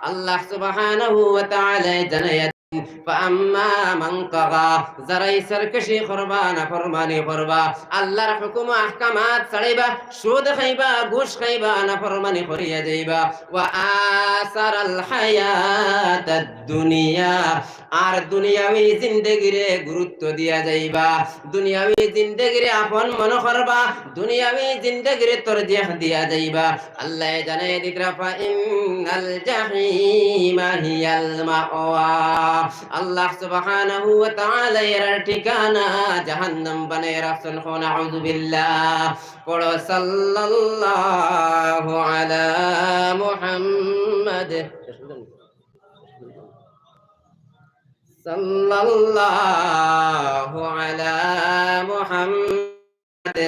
আল্লাহ সুবহানাহু ওয়া তাআলা সুদ খাইবা যাইবা। দুনিয়া আর দুনিয়াবি জিন্দেগিরে গুরুত্ব দিয়া যাইবা। দুনিয়াবি জিন্দেগিরে আপন মন করবা, দুনিয়াবি জিন্দেগিরে তরজিহ দিয়া যাইবা। আল্লাহ জানে দিদ্রাফা ইন্নাল জাহিমা হিয়াল মাওয়া। আল্লাহ সুবহানাহু ওয়া তাআলা এর ঠিকানা জাহান্নাম বানায় রাখছেন হো নাউযু বিল্লাহ পড়ো সাল্লাল্লাহু আলা মুহাম্মাদ সাল্লাল্লাহু আলা মুহাম্মাদ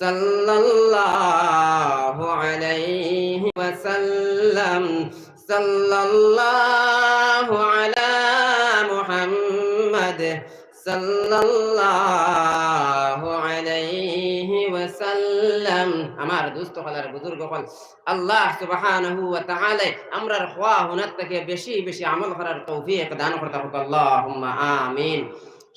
সাল্লাল্লাহু আলাইহি ওয়াসাল্লাম সাল্লাল্লাহু আলা সাল্লাল্লাহু আলাইহি আমার হলার বুজুর্গ হল আল্লাহ আমরার খোয়া থেকে বেশি বেশি আমল করার তৌফিক দান করতে হোক আমিন।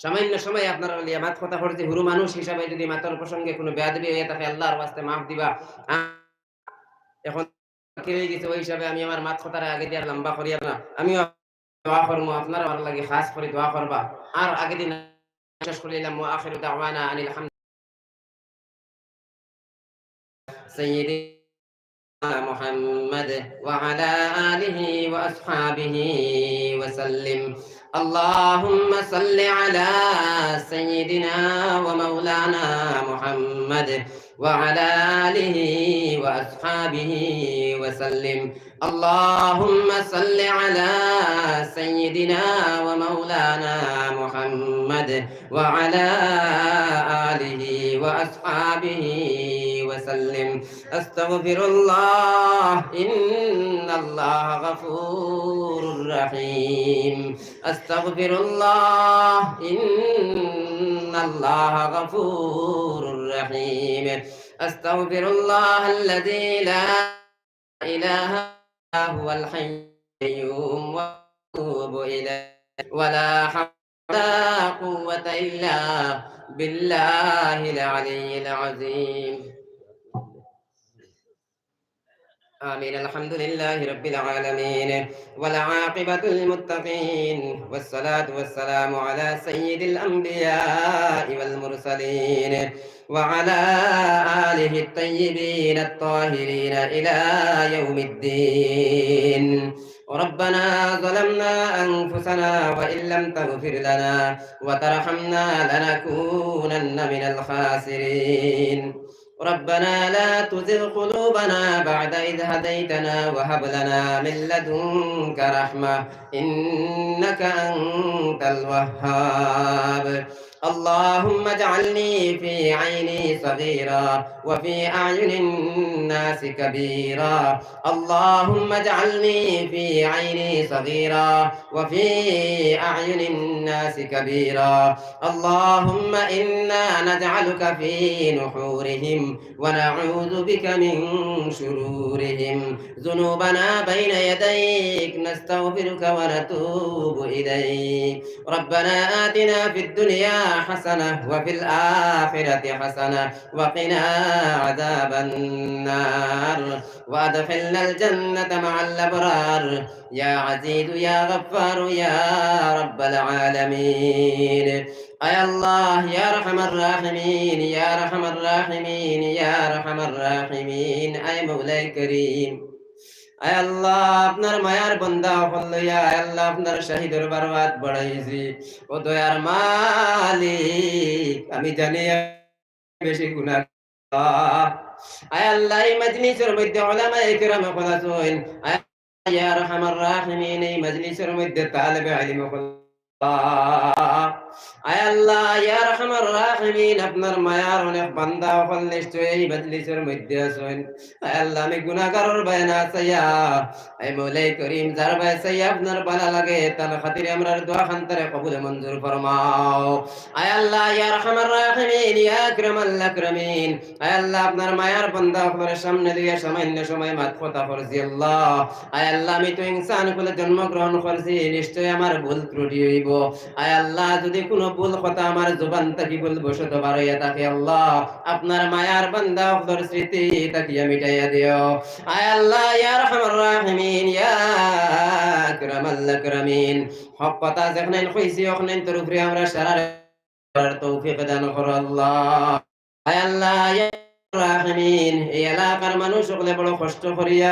সামান্য সময় আপনারা কথা হুরু মানুষ হিসাবে যদি মাতার প্রসঙ্গে কোনো বেয়াদবি হয়ে থাকে, আল্লাহর মাফ দিবা। এখন কি গেছে ওই হিসাবে আমি আমার মাত কথার আগে দিয়ে লম্বা করিয়া না আমিও দোয়া করব আপনারা ভালো লাগে, খাস করে দোয়া করবা। ار اجدنا أشكر لله وآخر دعوانا أن الحمد سيدي محمد وعلى آله وأصحابه وسلم. اللهم صل على سيدنا ومولانا محمد. وعلى آله وأصحابه وسلم. اللهم صل على سيدنا ومولانا محمد وعلى آله وأصحابه وسلم. أستغفر الله إن الله غفور رحيم. أستغفر الله إن الله غفور رحيم. أستغفر الله الذي لا إله إلا هو الحي القيوم وأتوب إليه. ولا حول ولا قوة إلا بالله العلي العظيم. آمين. الحمد لله رب العالمين. والعاقبة للمتقين. والصلاة والسلام على سيد الأنبياء والمرسلين. وعلى آله الطيبين الطاهرين إلى يوم الدين. ربنا ظلمنا أنفسنا وإن لم تغفر لنا وترحمنا لنكونن من الخاسرين. ربنا لا تزغ قلوبنا بعد إذ هديتنا وهب لنا من لدنك رحمة إنك أنت الوهاب. اللهم اجعلني في عيني صغيرا وفي أعين الناس كبيرا. اللهم اجعلني في عيني صغيرا وفي أعين الناس كبيرا. اللهم إنا نجعلك في نحورهم ونعوذ بك من شرورهم. ذنوبنا بين يديك نستغفرك ونتوب إليك. ربنا آتنا في الدنيا حسنة وفي الآخرة حسنة وقنا عذاب النار. وأدخلنا الجنة مع الأبرار يا عزيز يا غفار يا رب العالمين أي الله يا رحم الراحمين يا رحم الراحمين يا رحم الراحمين أي مولاي كريم আয় আল্লাহ আপনার মায়ার বন্দা হল্লইয়া আয় আল্লাহ আপনার শাহিদের বরবাদ বড়াইছি ও দয়ার মালিক আমি জানি বেশি গুনাহ আয় আল্লাহ এই মজলিসের মধ্যে উলামা ইকরাম খলাসুন আয় ইয়া আরহামার রাহিমিন এই মজলিসের মধ্যে তালেবে ইলম খলাস আল্লাহ আপনার মায়ার অনেক এই সামনে দিয়ে সামান্য সময় আল্লাহ। আমি তো ইনসান জন্মগ্রহণ করছি নিশ্চয় আমার ভুল ত্রুটি হইব। আয় আল্লাহ, যদি কোনো ভুল কথা আমার জবান থাকি ভুল বসত পারাইয়া থাকে, আল্লাহ। আপনার মায়ার বান্দা আপনার স্মৃতি তাকিয়া মিটাইয়া দিও। আয় আল্লাহ, ইয়া রাহমার রাহিমিন, ইয়া আকরামাল হক কথা যেখানে কইছি ওখানে তোর উপরে আমরা সারা তৌফিক দান করো, আল্লাহ। আয় আল্লাহ, ইয়া রাহিমিন, এই এলাকার মানুষ সকলে বড় কষ্ট করিয়া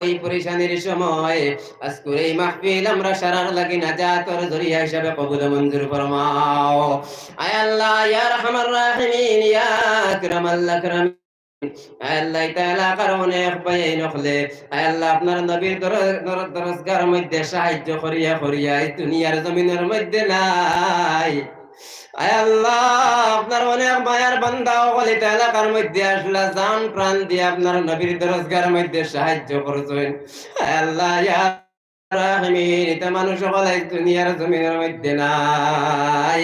এই পরিশানির সময় এই মাহফিল আমরা সারার লাগি না যা তোর জরিয়া হিসাবে কবুল মঞ্জুর ফরমাও। আয় আল্লাহ, ইয়া রাহমার রাহিমিন, ইয়া আকরামাল আকরামিন। আপনার নবীর দরজগার মধ্যে সাহায্য করিয়া করিয়া দুনিয়ার জমিনের মধ্যে নাই। আপনার অনেক মায়ার বান্দা বলে এলাকার মধ্যে আসলা জান প্রাণ দিয়ে আপনার নবীর দরজগার মধ্যে সাহায্য করছেন। আল্লাহ মানুষ সকলে দুনিয়ার জমিনের মধ্যে নাই।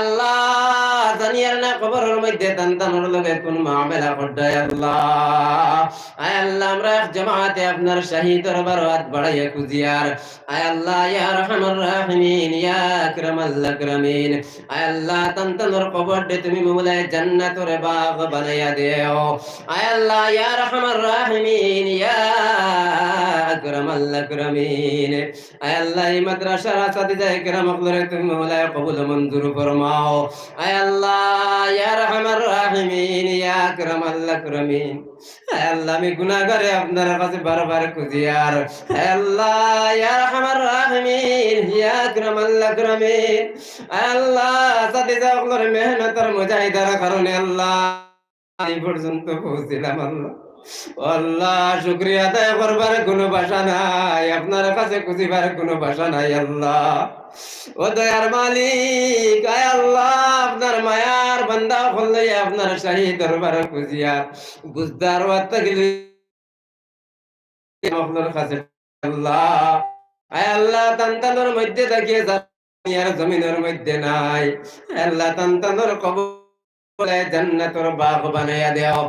আল্লাহ জানিয়ার না মধ্যে লগে কোন মামেলা করডায় আল্লাহ। আয় আল্লাহ, আমরা আপনার শাহী দরবার হাত বাড়াইয়া কুজিয়ার আয় আল্লাহ, ইয়া রহমান, ইয়া আয় আল্লাহ দে, তুমি মুলায় জান্নাতের বাগ বানাইয়া দেও। আয় আল্লাহ, ইয়া রহমান রাহিমিন আল্লাহ, এই মাদ্রাসার আসাদি যায় কেরাম করে তুমি মৌলায় কবুল মঞ্জুর ফরমাও। আয় আল্লাহ আল্লাহ আপনার কাছে বারবার আল্লাহ আল্লাহ কারণে আল্লাহ এই পর্যন্ত পৌঁছিলাম আল্লাহ। আল্লাহ, শুক্রিয়া আদায় করবার কোনো ভাষা নাই। আপনার কাছে খুঁজিবার কোনো ভাষা নাই, আল্লাহ। ও দয়ার মালিক, আয় আল্লাহ, আপনার মায়ার বান্দা হলে আপনার শাহী দরবার খুঁজিয়া বুঝদার ওয়াত্তা গেলে আপনার কাছে, আল্লাহ। আয় আল্লাহ, তান্তানোর মধ্যে থাকিয়ে যার জমিনের মধ্যে নাই। আল্লাহ, তান্তানোর কবর জান্নাতর বাগ বানাইয়া দেও।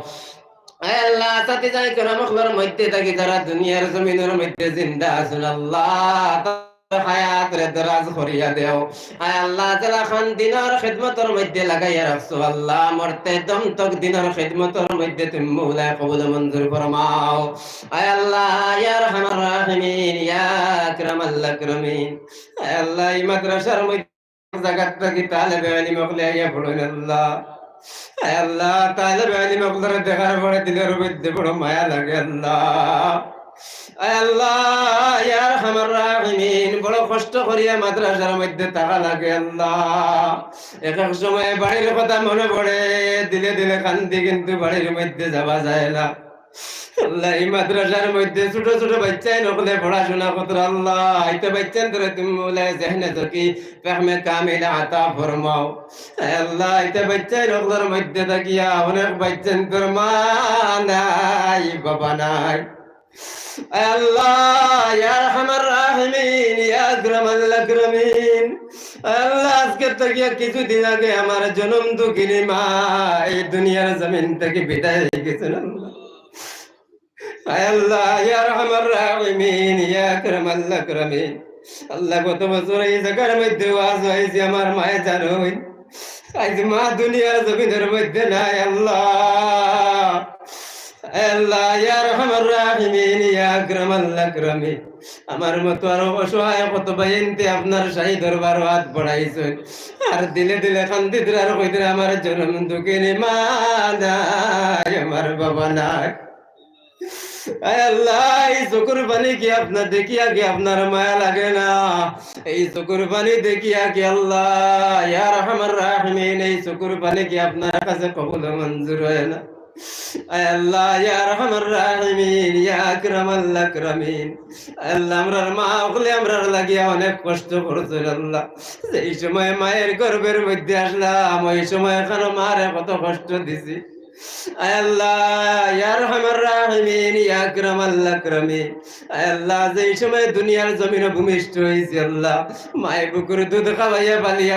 আল্লাহ, সাথে যাই করে মখলার মধ্যে থাকি, যারা দুনিয়ার জমিনের মধ্যে জিন্দা আছেন, আল্লাহ হায়াত দরাজ করিয়া দেও। আয় আল্লাহ, যারা খান দিনের খিদমতের মধ্যে লাগাইয়া দম তক দিনের খিদমতের মধ্যে তুমি মৌলায় কবুল মঞ্জুর ফরমাও। আয় আল্লাহ, ইয়া রহমান রাহিমিন, ইয়া আয় আল্লাহ, এই মাদ্রাসার জায়গাত থাকি, তালেবে আল্লাহ দেখার পরে দিলের মধ্যে বড় মায়া লাগে আল্লাহ। আল্লাহ ইয়ার হামার রাহিমিন, বড় কষ্ট করিয়া মাদ্রাসার মধ্যে টাকা লাগে আল্লাহ। এক এক সময় বাড়ির কথা মনে পড়ে, দিলে দিলে কান্দি কিন্তু বাড়ির মধ্যে যাওয়া যায় না। আল্লাহ, এই মাদ্রাসার মধ্যে ছোট ছোট বাচ্চাই নকলে পড়াশোনা করতে আল্লাহ। বাচ্চান ধরে তুমি বলে, জেহনে আতা ফরমাও। আল্লাহ বাচ্চাই নকলের মধ্যে থাকিয়া অনেক বাচ্চান তোর মা নাই, বাবা নাই। আল্লাহ আল্লাহ, আজকে কিছুদিন আগে আমার জন্ম দুঃখিনী মা এই দুনিয়ার জমিন থেকে বিদায় হয়ে গেছেন আল্লাহ আল্লাহ ইয়া রহমান রাহিমিন ইয়া আকরামাল আকরামিন। আল্লাহ গত বছর এই জায়গার মধ্যে ওয়াজ হয়েছে, আমার মায়ে জানোই আজ মা দুনিয়ার জমিনের মধ্যে নাই, আল্লাহ। আল্লাহ ইয়া রহমান রাহিমিন ইয়া আকরামাল আকরামিন। আমার মতো আরও অসহায় কত বাইনতে আপনার শাহী দরবার হাত বড়াইছেন আর দিলে দিলে কান্দি দিলে আর কই দিলে আমার জন্ম দুঃখিনী মা নাই, আমার বাবা নাই। আল্লাহ, এই চকুর পানি কি আপনার দেখিয়া কি আপনার মায়া লাগে না? এই চকুর পানি দেখিয়া কি আল্লাহ, ইয়া রহমান, এই চকুর পানি কি আপনার কাছে মঞ্জুর হয় না? অনেক কষ্ট সেই সময় মায়ের গর্বের মধ্যে আসলাম, ওই সময় এখানে মারে কত কষ্ট দিছি।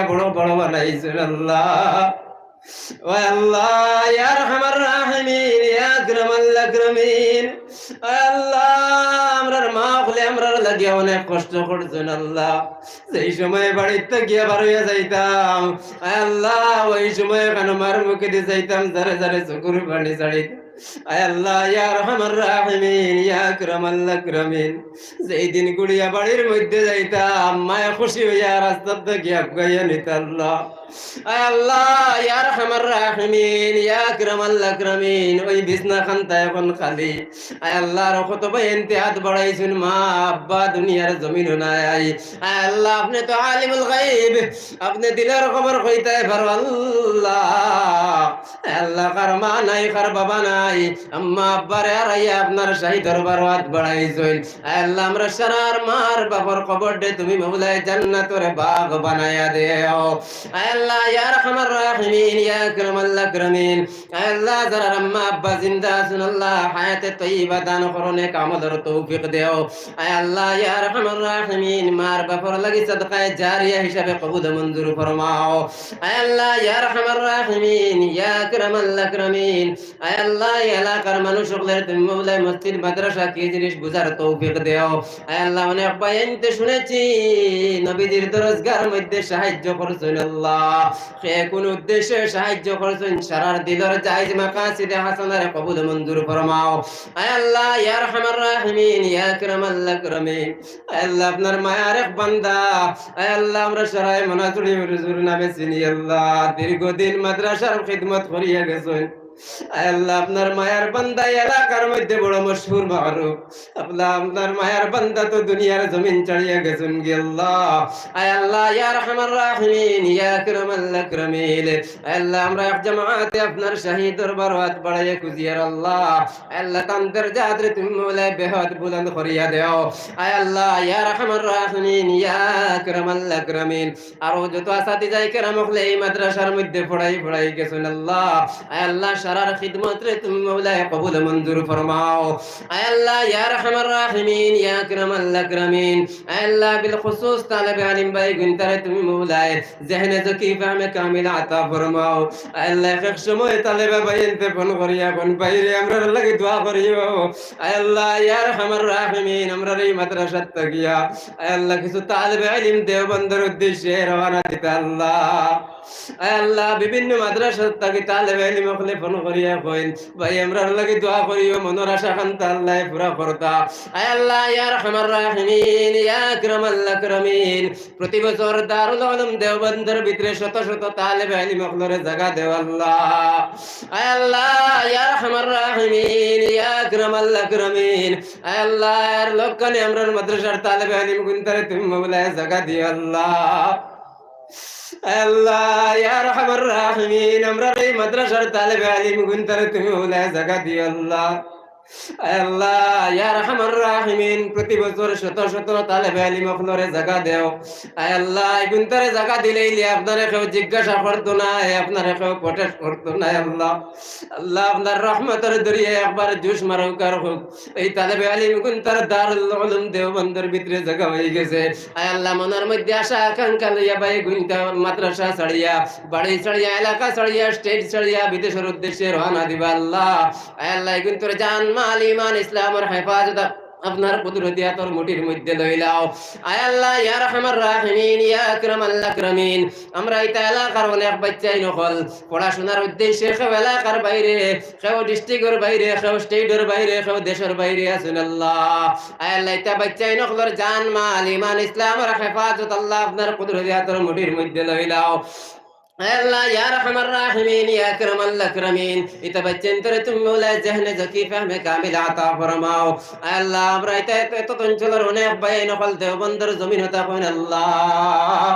বড় বড় বানাইছেন আল্লাহ। আল্লাহ, ইয়া রহমান, ইয়া আকরামিন। আল্লাহ, আমরার মা বলে আমরার লাগিয়া অনেক কষ্ট করছেন আল্লাহ। সেই সময় বাড়িতে গিয়ে বার হইয়া যাইতাম। আল্লাহ, ওই সময় কেন মার মুখে দিয়ে যাইতাম? যারে যারে চকুর পানি ছাড়িতাম আয় আল্লাহ, ইয়া রহমান রাহিমিন, ইয়া আকরামাল আকরামিন। যেই দিন গুড়িয়া বাড়ির মধ্যে যাইতাম, মায়া খুশি হইয়া রাস্তাতে গিয়া গাইয়া নিত আল্লাহ। মা আব্বা, দুনিয়ার জমিন নাই। আয় আল্লাহ, আপনি তো আলিমুল গাইব, আপনি দিলের খবর কইতে পারো আল্লাহ। আল্লাহ, কার মা নাই, কার বাবা নাই। আম্মা আব্বারে আর আপনার শাহী দরবার হাত বাড়াইছেন। আল্লাহ, আমরা সারার মার বাবার কবর দে তুমি মৌলায় জান্নাতর বাগ বানায়া দেও। আল্লাহ, ইয়া রহমান রাহিমিন, ইয়া আকরামাল আকরামিন। আল্লাহ যারা আম্মা আব্বা জিন্দা আছেন, আল্লাহ হায়াতে তৈবা দান করনে কামদর তৌফিক দেও। আল্লাহ, ইয়া রহমান রাহিমিন, মার বাবার লাগি সাদকায়ে জারিয়া হিসাবে কবুল মঞ্জুর ফরমাও। আল্লাহ, ইয়া রহমান রাহিমিন, ইয়া আকরামাল আকরামিন। আল্লাহ এলাকার মানুষ মসজিদ, মাদ্রাসা, কি জিনিস বুঝার তৌফিক দেও। আল্লাহ শুনেছি নবীজির মধ্যে সাহায্য করছেন আল্লাহ। সে কোন উদ্দেশ্যে সাহায্য করছেন, সারার মাকাসিদে হাসানারে কবুল মঞ্জুর ফরমাও। আল্লাহ, ইয়া আল্লাহ, আপনার মায়ার এক বান্দা। আল্লাহ, আমরা নামে চিনি আল্লাহ। দীর্ঘদিন মাদ্রাসার খিদমত করিয়া গেছেন। আপনার মায়ার বান্দা এলাকার মধ্যে বড় মশহুর মারুফ আল্লাহ, আপনার মায়ার বান্দা তো দুনিয়ার জমিন চড়িয়ে গেছেন গে আয় আল্লাহ, ইয়া রহমান রাহিমিন, ইয়া আকরামাল আকরামিন। আয় আল্লাহ, আমরা এক জামাতে আপনার শাহী দরবার হাত বাড়াইয়া খুঁজিয়ার আল্লাহ আল্লাহ তান্তের জাদরে তুমি মৌলায় বেহদ বুলন্দ করিয়া দেও। আয় আল্লাহ, ইয়া রহমান রাহিমিন, ইয়া আকরামাল আকরামিন। আর যত আসাতি যাই কেরাম হলে এই মাদ্রাসার মধ্যে পড়াই পড়াই গেছেন আল্লাহ। আয় আল্লাহ সারার খিদমত রে তুমি মৌলায় কবুল মঞ্জুর ফরমাও আয় আল্লাহ ইয়া রহমান রাহিমিন ইয়া আকরামাল আকরামিন আয় আল্লাহ বিল খুসুস তালেব আলিম ভাই গুনতারে তুমি মৌলায় জেহনে জকি ফাহমে কামিল আতা ফরমাও আয় আল্লাহ এক সময় তালেব ভাই এনতে ফোন করিয়া কোন বাইরে আমরা লাগি দোয়া করিও আয় আল্লাহ ইয়া রহমান রাহিমিন আমরা এই মাদ্রাসাত তাকিয়া আয় আল্লাহ কিছু তালেব আলিম দেওবন্দের উদ্দেশ্যে রওনা দিতে আল্লাহ আয় আল্লাহ বিভিন্ন মাদ্রাসা তাকে তালেব ইলম হলে ফোন ভাই, আমরা লাগি দোয়া আশা আল্লাহ পুরা আয় আল্লাহ, ইয়া রহমান রাহিমিন, ইয়া আকরামাল আকরামিন। প্রতি বছর দারুল উলুম দেওবন্দের ভিতরে শত শত তালেব ইলম হলরে জায়গা দেও আল্লাহ। আয় আল্লাহ, ইয়া রহমান রাহিমিন, ইয়া আকরামাল আকরামিন। আয় আল্লাহ, আর লোকখানে আমরা মাদ্রাসার তালেব ইলম গুনতারে তুমি মওলায় জায়গা দিও আল্লাহ। আল্লাহ, ইয়া রাহমান রাহিমিন, আমরা এই মাদ্রাসার তালেবে আলিম গুনতারে তুমি হলে জায়গা দিও আল্লাহ। আল্লাহ রহমান, প্রতি বছর শত শত দেও। আল্লাহ কেউ জিজ্ঞাসা করতো না কেউ করতো না আল্লাহ। আল্লাহ, আপনার রহমতের দরিয়ে একবার জুস মারুকার হোক। এই ভিতরে জায়গা হয়ে গেছে। আল্লাহ, মনের মধ্যে আশা, আকাঙ্ক্ষা লইয়া ভাই মাদ্রাসা বাড়ি ছাড়িয়া, এলাকা স্টেট ছাড়িয়া, বিদেশের উদ্দেশ্যে রওনা দিবা আল্লাহ। আয় আল্লাহ গুনতর জান মাল ইসলামের হেফাজত আপনার কুদরতি আতর মুটির মধ্যে লইলাও। আয় আল্লাহ, ইয়া রহমান রাহিমিন, ইয়া আকরাম আল্লাহ আমরা বাচ্চাই নকল। পড়াশোনার উদ্দেশ্যে কেউ এলাকার বাইরে, কেউ ডিস্ট্রিক্টের বাইরে, কেউ স্টেটের বাইরে, কেউ দেশের বাইরে আছেন আল্লাহ। আয় আল্লাহ বাচ্চাই জান মাল, ইমান ইসলাম আল্লাহ আপনার কুদরতি আতর মুটির মধ্যে লইলাও। আল্লাহ, ইয়া রহমান রাহিমিন, ইয়া আকরাম আল্লাহ আকরামিন। এটা বাচ্চেন তোরে তুমি মৌলা জহনে জকি ফাহমে কামিল আতা ফরমাও। আল্লাহ, আমরা এত অঞ্চলের অনেক ভাই, নকল দেওবন্দর জমিন হতা কইন আল্লাহ।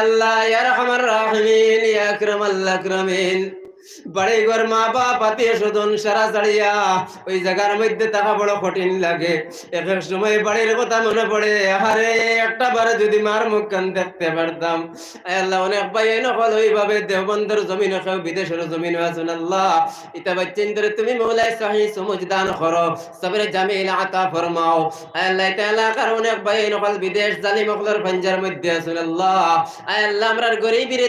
আল্লাহ, ইয়া রহমান রাহিমিন, ইয়া আকরামাল আকরামিন। বাড়ি ঘর মা বাপ, আত্মীয় স্বজন সারা ছাড়িয়া ওই জায়গার মধ্যে থাকা বড় কঠিন লাগে। এক এক সময় বাড়ির কথা মনে পড়ে আরে একটা বারে যদি মার মুখ কান দেখতে পারতাম। আল্লাহ, অনেক ভাই নকল ওইভাবে দেওবন্দর জমিন কেউ বিদেশের জমিন আছেন আল্লাহ। ইতা বাচ্চেন ধরে তুমি মৌলাই সাহি সমুজ দান করো, সবরে জামিল আতা ফরমাও। আল্লাহ এটা এলাকার অনেক ভাই নকল বিদেশ জালি মকলের পাঞ্জার মধ্যে আছেন, আল্লাহ। আল্লাহ, আমরার গরিবিরে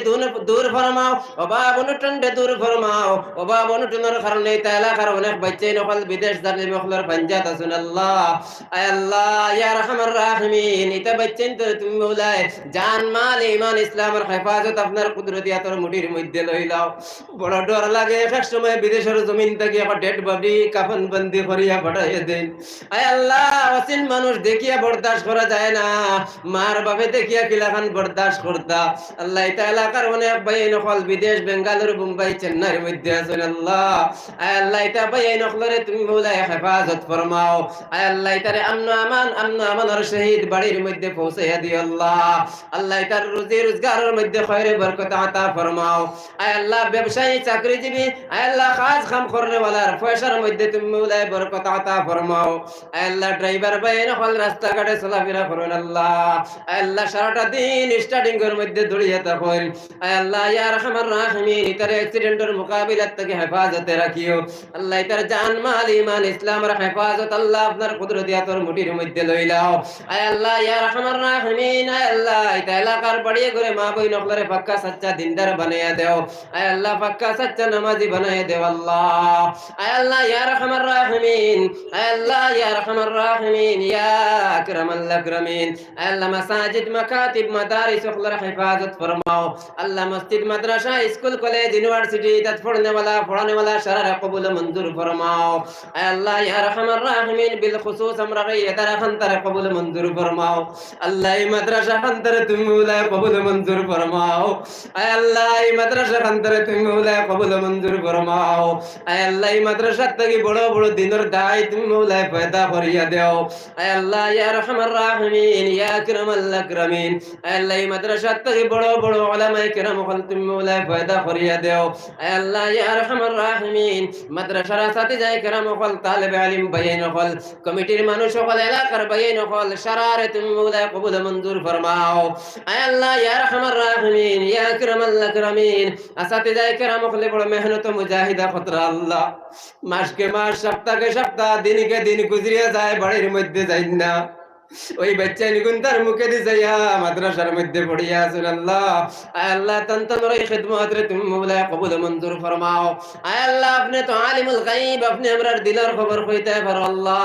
দূর ফরমাও, অভাব অনুটন্ডে দূর ফরমাও অভাব অনুটনের কারণে এলাকার অনেক বাচ্চাই নকল বিদেশ পাঞ্জাত আল্লাহ। আয় আল্লাহ, ইয়া ধরে তুমি জান, মাল ইসলামের হেফাজত আপনার কুদরতি আতর মধ্যে বড় ডর লাগে এক সময় বিদেশের জমিন থেকে একটা ডেড বডি, কাফন বন্দি করিয়া পাঠাইয়া দেন। আয় আল্লাহ মানুষ দেখিয়া বরদাস্ত করা যায় না। মার বাপে দেখিয়া কিলাখান বরদাস্ত করতা। আল্লাহ এলাকার অনেক ভাই নকল বিদেশ, বেঙ্গালুরু, মুম্বাই চেন্নাইয়ের মধ্যে আছেন আল্লাহ। আয় আল্লাহ, এটা ভাই নকলরে তুমি বলে হেফাজত ফরমাও। আয় আল্লাহ, এটারে আমন আমান, আমন আমানের শহীদ বাড়ির মধ্যে পৌঁছাইয়া দিও আল্লাহ। আল্লাহ, এটার রুজি রোজগারের মধ্যে খয়রে বরকত আতা ফরমাও। আয় আল্লাহ, ব্যবসায়ী, চাকরিজীবী, আয় আল্লাহ, কাজ কাম করনে ওয়ালার পয়সার মধ্যে তুমি মৌলায় বরকত আতা ফরমাও। আয় আল্লাহ, ড্রাইভার ভাই নকল রাস্তাঘাটে চলাফেরা করুন আল্লাহ। আয় আল্লাহ, সারাটা দিন স্টার্টিং এর মধ্যে দৌড়িয়ে থাকুন। আয় আল্লাহ, ইয়া রহমান রাহিমিন ইতার অ্যাক্সিডেন্টের মোকাবিলাত থেকে হেফাজতে রাখিও। আল্লাহ ইতার জান, মাল ইমান ইসলামের হেফাজত আল্লাহ আপনার কুদরতি আতর মুঠির মধ্যে লইলাও। আয় আল্লাহ, ইয়া রহমান রাহিমিন, আয় আল্লাহ ইতা এলাকার বাড়িয়ে করে মা বই নকলরে পাক্কা সচ্চা দিনদার বানাইয়া দেও। আয় আল্লাহ, পাক্কা সচ্চা নামাজি বানাইয়া দেও আল্লাহ। আয় আল্লাহ, ইয়া রহমান রাহিমিন, আয় আল্লাহ, ইয়া রহমান রাহিমিন, ইয়া আকরামাল আকরামিন। আয় আল্লাহ, মাসাজিদ মাকাতিব মাদারিস ওগুলোর হেফাজত ফরমাও। আল্লাহ, মসজিদ, মাদ্রাসা, স্কুল, কলেজ, ইউনিভার্সিটি তাত পড়নে वाला পড়ানে वाला সারা কবুল মঞ্জুর ফরমাও আয় আল্লাহ ইয়া রহমান রাহিমিন বিল খুসুস আমরা রে এদারা খানতারে কবুল মঞ্জুর ফরমাও আল্লাহ এই মাদ্রাসা খানতারে তুমি উলায় কবুল মঞ্জুর ফরমাও আয় আল্লাহ এই মাদ্রাসা খানতারে তুমি উলায় কবুল মঞ্জুর ফরমাও আয় আল্লাহ এই মাদ্রাসা থেকে বড় বড় দিনের দায় তুমি উলায় পয়দা করিয়া দেও আয় আল্লাহ ইয়া রহমান রাহিমিন ইয়া আকরামাল আকরামিন আয় আল্লাহ এই মাদ্রাসা থেকে বড় বড় উলামায়ে কেরাম হল তুমি উলায় পয়দা করিয়া দেও আয় আল্লাহ ইয়া রহমান রাহিমিন। মাদ্রাসার সাথে যায় কেরাম হল, তালেবে আলিম বাইন হল মেহনত, মুজাহিদা খতরা মাসকে মাস, সপ্তাহকে সপ্তাহ, দিনকে দিন গুজরিয়া যায়, বাড়ির মধ্যে যাই না। ওই বাচ্চা নিগুন তার মুখে দিছাইয়া মাদ্রাসার মধ্যে পড়িয়া আছেন আল্লাহ। আল্লাহ, তান এই খেদমত রে তুমি মোলা কবুল মঞ্জুর ফরমাও। আল্লাহ, আপনি তো আলিমুল গাইব আপনি আমরার দিলের খবর কইতে পারো আল্লাহ।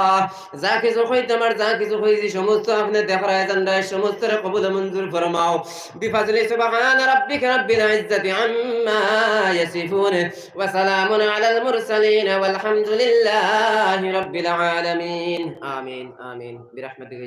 যা কিছু কইতে আমার, যা কিছু কইছি, সমস্ত আপনি দেখরায় জান রায় সমস্ত রে কবুল মঞ্জুর ফরমাও। বিফাজলি সুবহান রাব্বিকা রাব্বিল ইজ্জাতি আম্মা ইয়াসিফুন, ওয়া সালামুন আলাল মুরসালিন ওয়াল হামদুলিল্লাহি রাব্বিল আলামিন। আমিন আমিন। বিরহমাতিকা